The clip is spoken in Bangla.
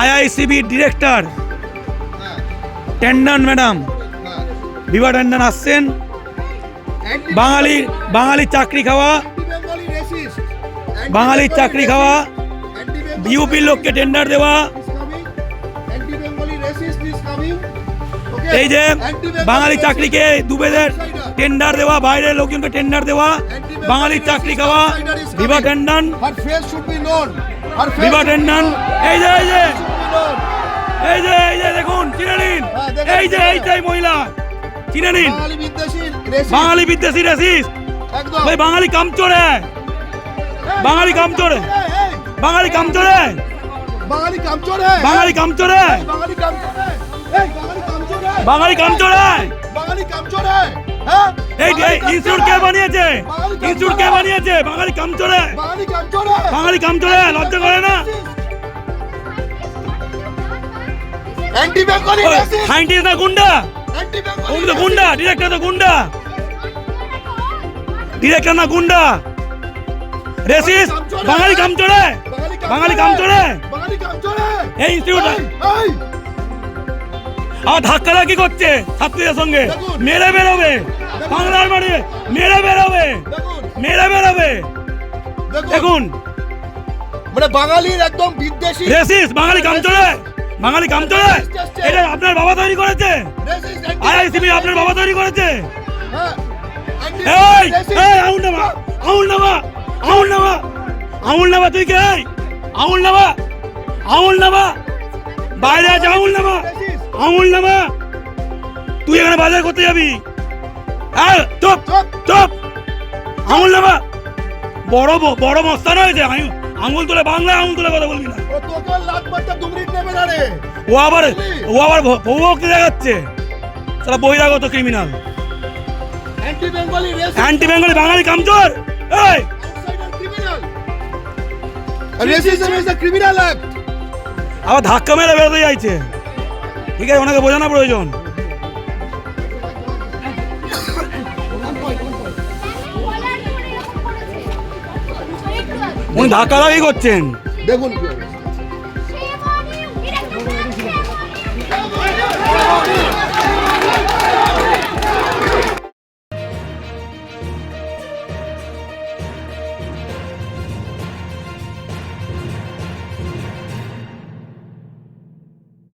IICB director. Tandon madam. Bibha Tandon আসছেন বাঙালি বাঙালি চাকরি খাওয়া। বাঙালির চাকরি খাওয়া। বিউপির লোককে টেন্ডার দেওয়া। এই যে বাঙালি চাকরিকে দুবেদের টেন্ডার দেওয়া, বাইরের লোকজনকে টেন্ডার দেওয়া। বাঙালির চাকরি খাওয়া বিভা টেন্ডন বিভা টেন্ডন. এই যে এই যে. এই যে এই যে দেখুন চিনে নিন। হ্যাঁ, এই যে। এইটাই মহিলা চিনে নিন। বাঙালি বিদ্বেষী। বাঙালি রেসিস। ভাই বাঙালি কামচোরে। এই, বাঙালি কামচোরে। এই, এই, বাঙালি কামচোরে। বাঙালি কামচোর। হ্যাঁ বাঙালি কামচোরে। এই, বাঙালি কামচোর। হ্যাঁ বাঙালি কামচোর। হ্যাঁ বাঙালি কামচোরে। বাঙালি কামচোর। হ্যাঁ হ্যাঁ এই বাঙালি কামচোর ইনস্টিটিউট কে হ্যাঁ। বানিয়েছে? ইনস্টিটিউট কে হ্যাঁ। বানিয়েছে? বাঙালি কামচোরে বাঙালি হ্যাঁ বাঙালি কামচোরে লজ্জা করে না? অ্যান্টি বেঙ্গলি সাইন্টিস্ট না গুন্ডা? অ্যান্টি তো গুন্ডা ডিরেক্টর তো গুন্ডা। ডিরেক্টর না গুন্ডা? রেসিস বাঙালি কামচোরে বাঙালি কামচোরে হ্যাঁ এই ইনস্টিটিউট এই, এই, আর ধাক্কা ধাক্কি করছে ছাত্রীদের সঙ্গে। মেরে বেরোবে। বাংলার মাঠে মেরে বেরোবে। মেরে বেরোবে। দেখুন। মানে বাঙালির একদম বিদ্বেষী। রেসিস বাঙালি কামচোরে বাঙালি কামচোরে এটা আপনার বাবা তৈরি করেছে। আইআইসিবি আপনার বাবা তৈরি করেছে। হ্যাঁ। এই এই আউল নামা আউল নামা আউল নামা আউল নামা তুই কে? আউল নামা আউল নামা। বাইরে আছে আউল নামা। আউল নামা। তুই এখানে বাজার করতে যাবি। চুপ চুপ। চুপ। আঙুল নামা বড় বড় মস্তান হয়েছে আঙুল- আঙুল তুলে বাংলায় আঙুল তুলে কথা বলবি না। ও নেবে আবার ও আবার ভৌভক্তি দেখাচ্ছে? সারা বহিরাগত ক্রিমিনাল অ্যান্টি বেঙ্গলি বাঙালি কামচোর। এই. আবার ধাক্কা মেরে বেরোতে চাইছে ঠিক আছে ওনাকে বোঝানো প্রয়োজন। উনি ধাক্কা ধাক্কি করছেন দেখুন